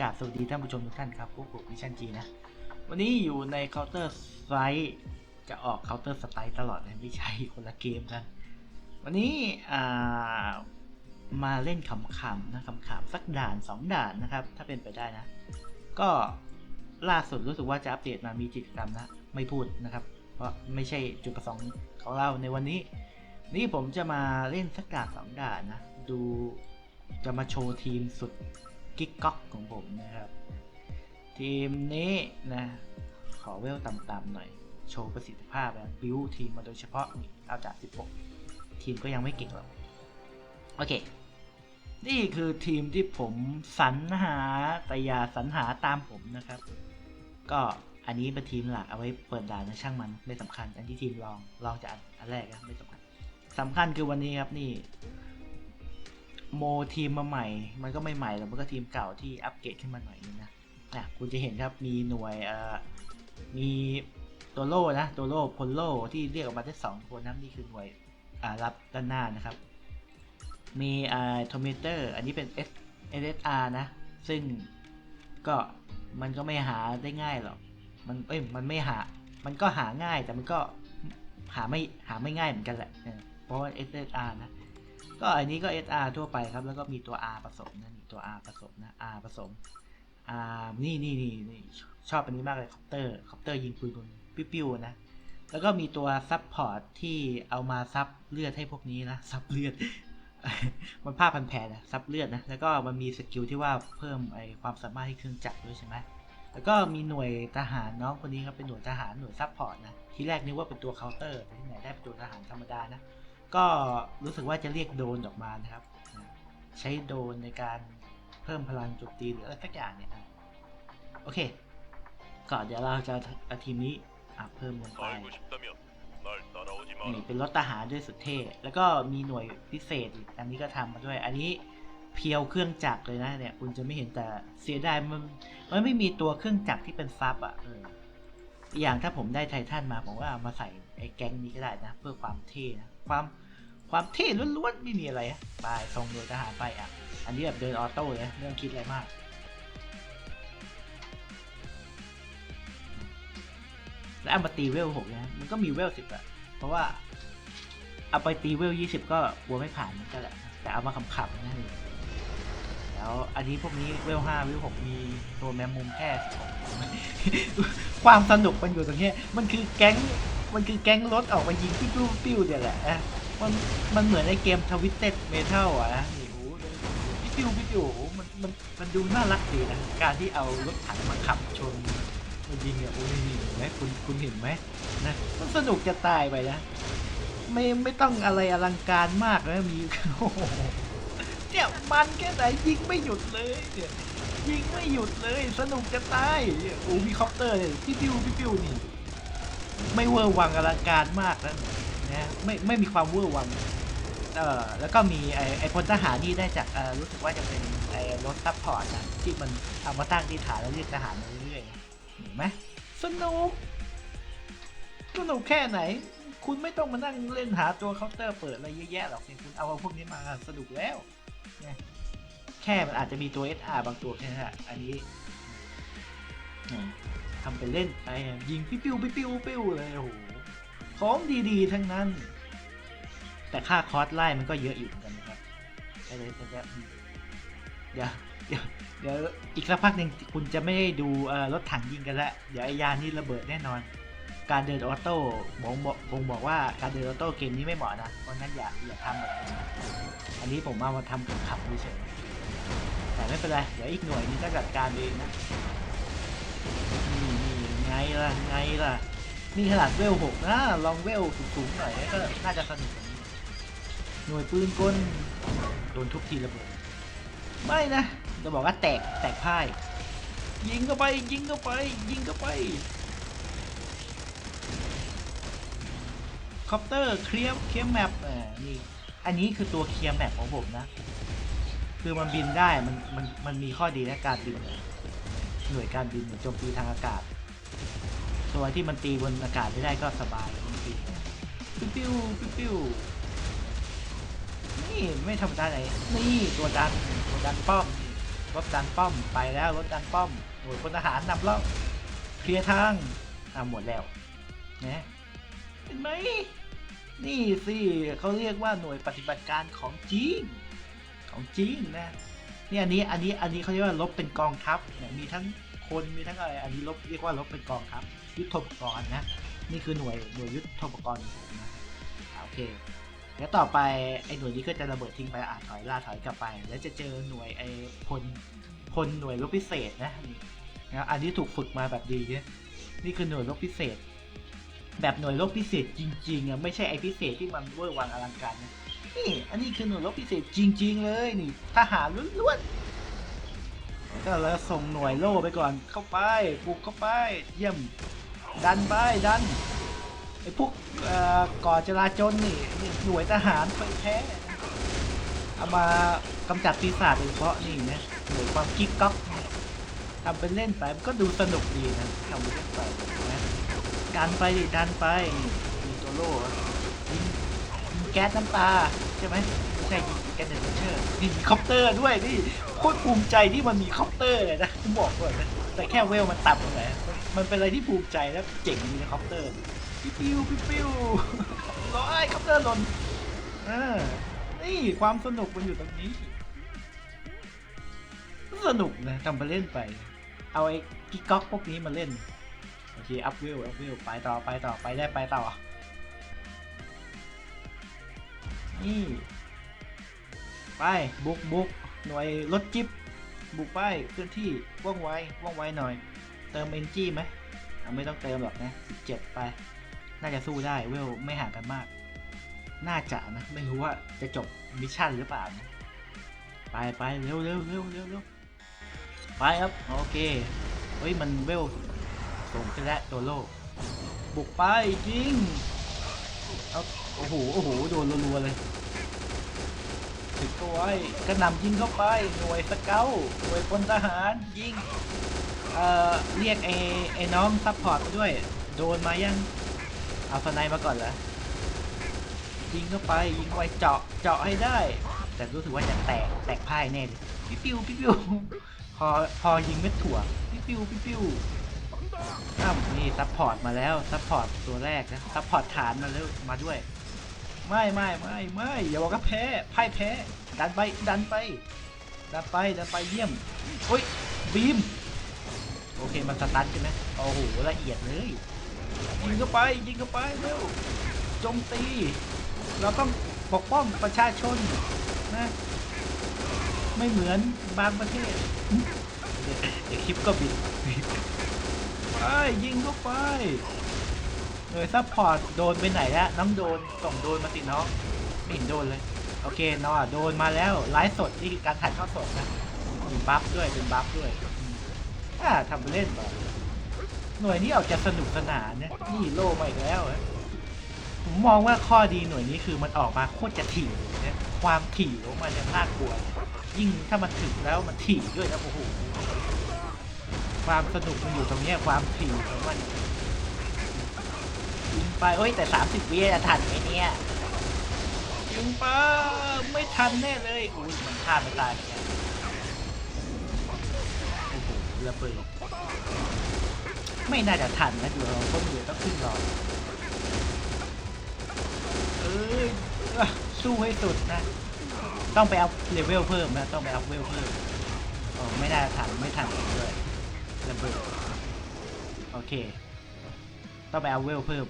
กราบสวัสดีท่านผู้ชมทุกท่านครับพวกผมมิชันจีนะ วันนี้อยู่ใน Counter Strike จะออก Counter Strike ตลอดเลยไม่ใช่คนละเกมกัน วันนี้มาเล่นขำๆนะขำๆสักด่าน 2 ด่านนะครับ ถ้าเป็นไปได้นะ ก็ล่าสุดรู้สึกว่าจะอัปเดตมามีกิจกรรมนะ ไม่พูดนะครับ เพราะไม่ใช่จุดประสงค์ของเราในวันนี้ นี่ผมจะมาเล่นสักด่านสองด่านนะ ดูจะมาโชว์ทีมสุด กิ๊กก๊อกของผมนะครับ ทีมนี้นะ ขอเวลต่ำๆหน่อย โชว์ประสิทธิภาพนะบิวทีมมาโดยเฉพาะนี่เอาจาก 16 ทีมก็ยังไม่เก่งหรอกโอเค นี่คือทีมที่ผมสรรหาแต่อย่าสรรหาตามผมนะครับ ก็อันนี้เป็นทีมหลักเอาไว้เปิดด่านนะช่างมันไม่สำคัญ อันที่ทีมลองลองจากอันแรกนะไม่สำคัญสำคัญคือวันนี้ครับนี่ โมทีมมาใหม่ มันก็ไม่ใหม่หรอกมันก็ทีมเก่าที่อัปเกรดขึ้นมาหน่อยนึงนะนะคุณจะเห็นครับมีหน่วยเอ่อมีตัวโล่นะตัวโล่พลโล่ที่เรียกออกมาได้สองคนนะนี่คือหน่วยอ่ารับด้านหน้านะครับ มีอ่าโทมิเตอร์อันนี้เป็น S SSR นะ ซึ่งก็มันก็ไม่หาได้ง่ายหรอกมันเอ้ยมันไม่หา มันก็หาง่ายแต่มันก็หาไม่หาไม่ง่ายเหมือนกันแหละเออเพราะว่า SSR นะ ก็อันนี้ก็ SR ทั่วไปครับ แล้วก็มีตัว R ผสมนะนี่ตัว R ผสมนะ R ผสม R นี่นี่นี่นี่ชอบอันนี้มากเลยคอปเตอร์คอปเตอร์ยิงปืนปิ้วๆนะแล้วก็มีตัวซับพอร์ตที่เอามาซับเลือดให้พวกนี้นะซับเลือด มันผ้าพันแผลนะซับเลือดนะแล้วก็มันมีสกิลที่ว่าเพิ่มไอความสามารถให้เครื่องจักรด้วยใช่ไหมแล้วก็มีหน่วยทหารน้องคนนี้ครับเป็นหน่วยทหารหน่วยซับพอร์ตนะที่แรกนึกว่าเป็นตัวเคาน์เตอร์ที่ไหนได้เป็นตัวทหารธรรมดานะ ก็รู้สึกว่าจะเรียกโดนออกมานะครับ ใช้โดนในการเพิ่มพลังโจมตีหรืออะไรสักอย่างเนี่ยโอเคก่อนเดี๋ยวเราจะเอาทีมนี้เพิ่มลงไปนี่เป็นรถทหารด้วยสุดเท่ แล้วก็มีหน่วยพิเศษอันนี้ก็ทำมาด้วย อันนี้เพียวเครื่องจักรเลยนะเนี่ย คุณจะไม่เห็นแต่เสียดายมันมันไม่มีตัวเครื่องจักรที่เป็นซับอะเอออย่างถ้าผมได้ไททันมาผมว่ามาใส่ไอ้แก๊งนี้ก็ได้นะ เพื่อความเท่นะ ความความเท่ล้วนๆไม่มีอะไรไปส่งโดยทหารไปอะ อันนี้แบบเดินออโต้เลยไม่ต้องคิดอะไรมากแล้วเอามาตีเวลหกนะมันก็มีเวลสิบอะเพราะว่าเอาไปตีเวลยี่สิบก็กลัวไม่ผ่านมือนกันแหละ แต่เอามาขำๆนะนี่แล้วอันนี้พวกนี้เวลห้าเวลหกมีตัวแมมมุมแค่16ความสนุกมันอยู่ตรงนี้มันคือแก๊ง มันคือแก๊งรถออกมายิงปิ้วๆปิ้วเนี่ยแหละอะมันมันเหมือนในเกมทวิตเต็ดเมทัลอะนะนี่โอ้โหปิ้วๆปิ้วโอ้โหมันมันมันดูน่ารักดีนะการที่เอารถถังมาขับชนมันยิงอะโอ้ยนี่เห็นไหมคุณคุณเห็นไหมนะมันสนุกจะตายไปนะไม่ไม่ต้องอะไรอลังการมากนะมีโอ้โหเนี่ยมันแค่ไหนยิงไม่หยุดเลยเนี่ยยิงไม่หยุดเลย สนุกจะตายโอ้มีคอปเตอร์เนี่ยพี่ปิ้วพี่ปิ้วนี่ ไม่เวอร์วังอลังการมากนะนะไม่ไม่มีความเวอร์วังเออแล้วก็มีไอไอพลทหารนี่ได้จากเออรู้สึกว่าจะเป็นไอรถซัพพอร์ตนะที่มันเอามาตั้งที่ฐานแล้วเรียกทหารมาเรื่อยๆเห็นไหมสนุกสนุกแค่ไหน คุณไม่ต้องมานั่งเล่นหาตัวเคาน์เตอร์เปิดอะไรเยอะแยะหรอกเนี่ยคุณเอาพวกนี้มาสนุกแล้วนี่ยแค่มันอาจจะมีตัว SR บางตัวแค่นั้นอันนี้ ทำเป็นเล่นไปยิงปิ้วๆปิ้วปิ้วเลยโอ้โหของดีๆ ทั้งนั้น แต่ค่าคอร์สไล่มันก็เยอะอยู่เหมือนกันนะครับแต่เดี๋ยวเดี๋ยวเดี๋ยวเดี๋ยวเดี๋ยวอีกสักพักหนึ่งคุณจะไม่ได้ดูรถถังยิงกันแล้วเดี๋ยวไอ้ยานนี่ระเบิดแน่นอน การเดินออโต้บ่งบอกบงบอกว่าการเดินออโต้เกมนี้ไม่เหมาะนะเพราะงั้นอย่าอย่าทำแบบนี้อันนี้ผมเอามาทำขับเฉยแต่ไม่เป็นไรเดี๋ยวอีกหน่วยนี้จะจัดการเองนะ ไงล่ะ ไงล่ะ นี่ขนาดเวลหกนะ ลองเวลสูงๆหน่อยก็น่าจะสนุกกว่านี้ หน่วยปืนกล โดนทุบทีระเบิด ไม่นะ จะบอกว่าแตก แตกพ่าย ยิงเข้าไป ยิงเข้าไป ยิงเข้าไป คอปเตอร์เคลียร์เคลียร์แมปอ่านี่ อันนี้คือตัวเคลียร์แมปของผมนะ คือมันบินได้ มัน มัน มันมีข้อดีในการบิน หน่วยการบินเหมือนโจมตีทางอากาศ ตัวที่มันตีบนอากาศไม่ได้ก็สบายจริงๆปิ้วปิ้วปิ้วปิ้วนี่ไม่ธรรมดาไหนนี่ตัวดันตัวดันป้อมรถดันป้อมไปแล้วรถดันป้อมหน่วยพลทหารนำร่องเคลียร์ทางอ่าหมดแล้วนะเห็นไหมนี่สิเขาเรียกว่าหน่วยปฏิบัติการของจริงของจริงนะ นี่อันนี้อันนี้อันนี้เขาเรียกว่าลบเป็นกองทัพเนี่ยมีทั้งคนมีทั้งอะไร อันนี้ลบเรียกว่าลบเป็นกองทัพยุทธปกรณ์นะนี่คือหน่วยหน่วยยุทธปกรณ์ของผมนะโอเคแล้วต่อไปไอ้หน่วยนี้ก็จะระเบิดทิ้งไปอ่าถอยล่าถอยกลับไป แล้วจะเจอหน่วยไอ้พลพลหน่วยรบพิเศษนะนะอันนี้ถูกฝึกมาแบบดีเนี่ยนี่คือหน่วยรบพิเศษ แบบหน่วยรบพิเศษจริงๆอะไม่ใช่ไอพิเศษที่มันเวอร์วังอลังการนะ นี่อันนี้คือหน่วยรบพิเศษจริง ๆ เลยนี่ทหารล้วนๆก็แล้วส่งหน่วยโล่ไปก่อนเข้าไปบุกเข้าไป เยี่ยมดันไปดันไอ้พวกก่อจราจนนี่นี่หน่วยทหารไปแพ้เอามากำจัดปีศาจโดยเฉพาะนี่นะหน่วยความกิ๊กก๊อกทำเป็นเล่นไปมันก็ดูสนุกดีนะทำเป็นเล่นไปนะดันไปดิดันไปมีตัวโล่ ก๊สน้ำตาใช่ไหมไม่ใช่ยิงแก๊สเดนเชอร์นี่มีคอปเตอร์ด้วยนี่โคตรภูมิใจที่มันมีคอปเตอร์เลยนะผมบอกก่อนนะแต่แค่เวลมันต่ำตรงไหนมันเป็นอะไรที่ภูมิใจแล้วเจ๋งดีนะคอปเตอร์ปิ้วปิ้วปิ้วปิ้วร้อยคอปเตอร์หล่นอ่านี่ความสนุกมันอยู่ตรงนี้ สนุกนะทำไปเล่นไป เอาไอ้กิ๊กก๊อกพวกนี้มาเล่นโอเคอัพวิวอัพวิวไปต่อไปต่อไปได้ไปต่อ นี่ไปบุกบุกหน่วยรถจิ๊บบุกไปเคลื่อนที่ว่องไวว่องไวหน่อย เติมเอนจี้ไหมไม่ต้องเติมหรอกนะ17ไป น่าจะสู้ได้เวลไม่ห่างกันมาก น่าจะนะ ไม่รู้ว่าจะจบมิชชั่นหรือเปล่านะไปไปเร็วเร็วเร็วเร็วเร็วไปครับ โอเค เฮ้ย มันเวลส่งขึ้นแล้วตัวโลก บุกไปยิง เอา โอ้โห โอ้โห โดนรัวๆเลยถึงตัวไว้กระหน่ำยิงเข้าไป หน่วยสเกลหน่วยพลทหาร ยิง เอ่อ เรียกไอ้ไอ้น้องซัพพอร์ตมาด้วย โดนมายัง เอาสไนมาก่อนเหรอ ยิงเข้าไป ยิงไวเจาะ เจาะให้ได้ แต่รู้สึกว่าจะแตก แตกพ่ายแน่เลยปิ๊วปิ๊วปิ๊วพอ พอยิงเม็ดถั่วปิ๊วปิ๊วปิ๊วปิ๊วอ้าวนี่ซัพพอร์ตมาแล้ว ซัพพอร์ตตัวแรกนะ ซัพพอร์ตฐานมาแล้วมาด้วย ไม่ไม่ไม่ไม่อย่าบอกว่าแพ้พ่ายแพ้ดันไปดันไปดันไปดันไปเยี่ยมโอ้ยบีมโอเคมันสตันใช่ไหมโอ้โหละเอียดเลยยิงเข้าไปยิงเข้าไปเร็วโจมตี เราต้องปกป้องประชาชนนะไม่เหมือนบางประเทศเดี๋ยวคลิปก็บิดไปยิงเข้าไป หน่วยซัพพอร์ตโดนไปไหนแล้วน้องโดนส่งโดนมาสิน้องไม่เห็นโดนเลย โอเคน้องโดนมาแล้วไลฟ์สดนี่คือการถ่ายทอดสดนะมีบัฟด้วยเป็นบัฟด้วยอ่าทำเล่นไปหน่วยนี้ออกจะสนุกสนานนะนี่โล่มาอีกแล้วผมมองว่าข้อดีหน่วยนี้คือมันออกมาโคตรจะถี่นะความถี่ของมันเนี่ยน่ากลัว ยิ่งถ้ามันถึงแล้วมันถี่ด้วยนะโอ้โหความสนุกมันอยู่ตรงเนี้ยความถี่ของมัน ยิงไปเอ้ยแต่สามสิบวิจะทันไหมเนี่ยยิงไปไม่ทันแน่เลยอุ้ยมันฆ่าไม่ตายเนี่ยโอ้โหระเบิดไม่น่าจะทันนะเดี๋ยวเราต้องเดี๋ยต้องขึ้นรอเอ้ยสู้ให้สุดนะ ต้องไปเอัพเลเวลเพิ่มนะต้องไปเอัพเลเวลเพิ่มอ๋อไม่ได้ทันไม่ทันเลยระเบิดโอเค ต้องไปเอาเวลเพิ่ม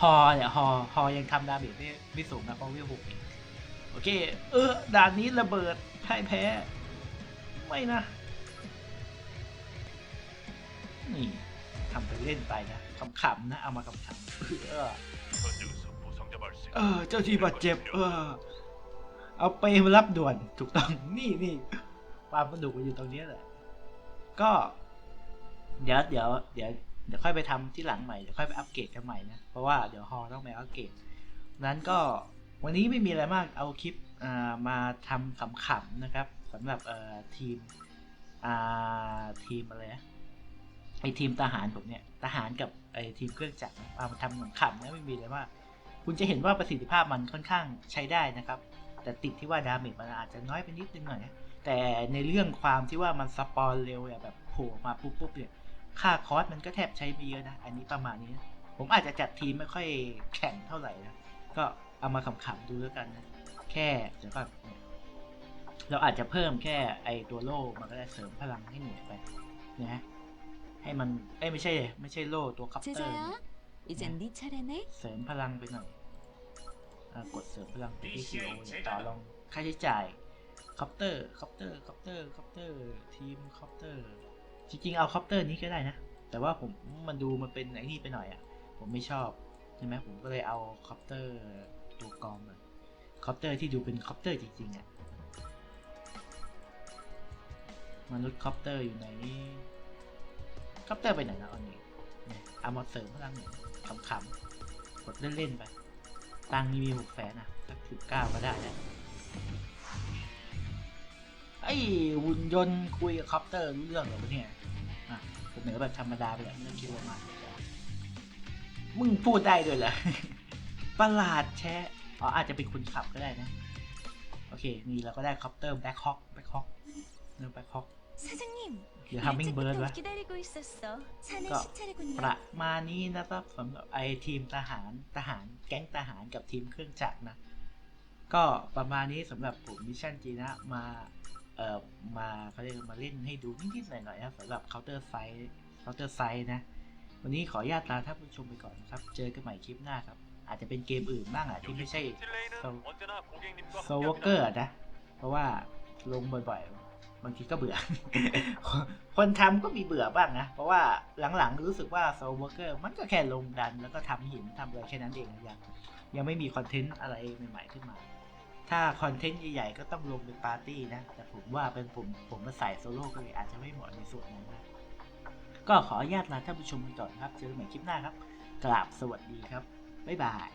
ฮอเนี่ยฮอฮอยังทำดาเมจไม่ไม่สูงนะเพราะเวลหกโอเค เออด่านนี้ระเบิดพ่ายแพ้ ไม่นะ นี่ทำไปเล่นไปนะขำๆนะ เอามาขำๆเออเออ เจ้าที่บาดเจ็บ เออ เอาไปรับด่วนถูกต้องนี่นี่ความสนุกมันอยู่ตรงนี้แหละ ก็ เดี๋ยวเดี๋ยวเดี๋ยว เดี๋ยวค่อยไปทำที่หลังใหม่ เดี๋ยวค่อยไปอัปเกรดกันใหม่นะ เพราะว่าเดี๋ยวฮอต้องไปอัปเกรดนั้นก็วันนี้ไม่มีอะไรมาก เอาคลิปมาทำขำๆนะครับสำหรับทีมทีมอะไรนะไอทีมทหารผมเนี่ยทหารกับไอทีมเครื่องจักรมาทำขำๆนะไม่มีอะไรมาก คุณจะเห็นว่าประสิทธิภาพมันค่อนข้างใช้ได้นะครับ แต่ติดที่ว่าดาเมจมันอาจจะน้อยไปนิดนึงหน่อยนะแต่ในเรื่องความที่ว่ามันสปอนเร็วแบบโผล่มาปุ๊บปุ๊บเนี่ย ค่าคอร์สมันก็แทบใช้ไม่เยอะนะ อันนี้ประมาณนี้นะผมอาจจะจัดทีมไม่ค่อยแข่งเท่าไหร่นะ ก็เอามาขำๆดูแล้วกันนะ แค่เดี๋ยวก่อนเราอาจจะเพิ่มแค่ไอตัวโล่มันก็ได้เสริมพลังให้หน่วยไปนะให้มันเอ้ไม่ใช่ ไม่ใช่โล่ตัวคัพเตอร์เสริมพลังไปหน่อยกดเสริมพลังไปที่คิวต่อรองค่าใช้จ่ายคัพเตอร์คัพเตอร์คัพเตอร์คัพเตอร์ทีมคัพเตอร์ จริงๆเอาคอปเตอร์นี้ก็ได้นะ แต่ว่าผมมันดูมันเป็นไอ้นี่ไปหน่อยอะ่ะ ผมไม่ชอบใช่ไหมผมก็เลยเอาคอปเตอร์ตัวกองเลยคอปเตอร์ที่ดูเป็นคอปเตอร์จริงๆอะ่ะมนุษย์คอปเตอร์อยู่ไหนคอปเตอร์ไปไหนแล้วอันนี้เนี่ยอามาเสริมพลังหน่อยขำๆกดเล่นๆไป ตังค์มีหกแสนอะสักสิบเก้าก็ได้นะไอ้หุ่นยนต์คุยกับคอปเตอร์รู้เรื่องเหรอเนี่ย ผมเหนือแบบธรรมดาไปแล้วไม่ต้องคิดว่ามามึงพูดได้ด้วยเหรอประหลาดแชะอ๋ออาจจะเป็นคนขับก็ได้นะ โอเค นี่เราก็ได้คอปเตอร์แบ็คฮอคแบ็คฮอคเรื่อแบ็คฮอคเดี๋ยวทำมิงเบิร์ดวะก็ประมาณนี้นะครับสำหรับไอทีมทหารทหารแก๊งทหารกับทีมเครื่องจักรนะ ก็ประมาณนี้สำหรับผมมิชชั่นจีนะมา อ่อมาเขาเรียกมาเล่นให้ดูนิดๆหน่อยๆนะสำหรับ Counter Strike Counter Strike นะ วันนี้ขออนุญาตลาท่านผู้ชมไปก่อนนะครับ เจอกันใหม่คลิปหน้าครับ อาจจะเป็นเกมอื่นบ้างอะที่ไม่ใช่โซวเกอร์นะ เพราะว่าลงบ่อยๆ บางทีก็เบื่อ คนทำก็มีเบื่อบ้างนะ เพราะว่าหลังๆรู้สึกว่าโซวเกอร์มันก็แค่ลงดัน แล้วก็ทำหินทำอะไรแค่นั้นเองยังยังไม่มีคอนเทนต์อะไรใหม่ๆขึ้นมา ถ้าคอนเทนต์ใหญ่ๆก็ต้องลงเป็นปาร์ตี้นะ แต่ผมว่าเป็นผมผมมาใส่โซโล่ก็เลยอาจจะไม่เหมาะในส่วนนั้นนะก็ขออนุญาตลาท่านผู้ชมไปก่อนครับ เจอกันใหม่คลิปหน้าครับ กราบสวัสดีครับ บ๊ายบาย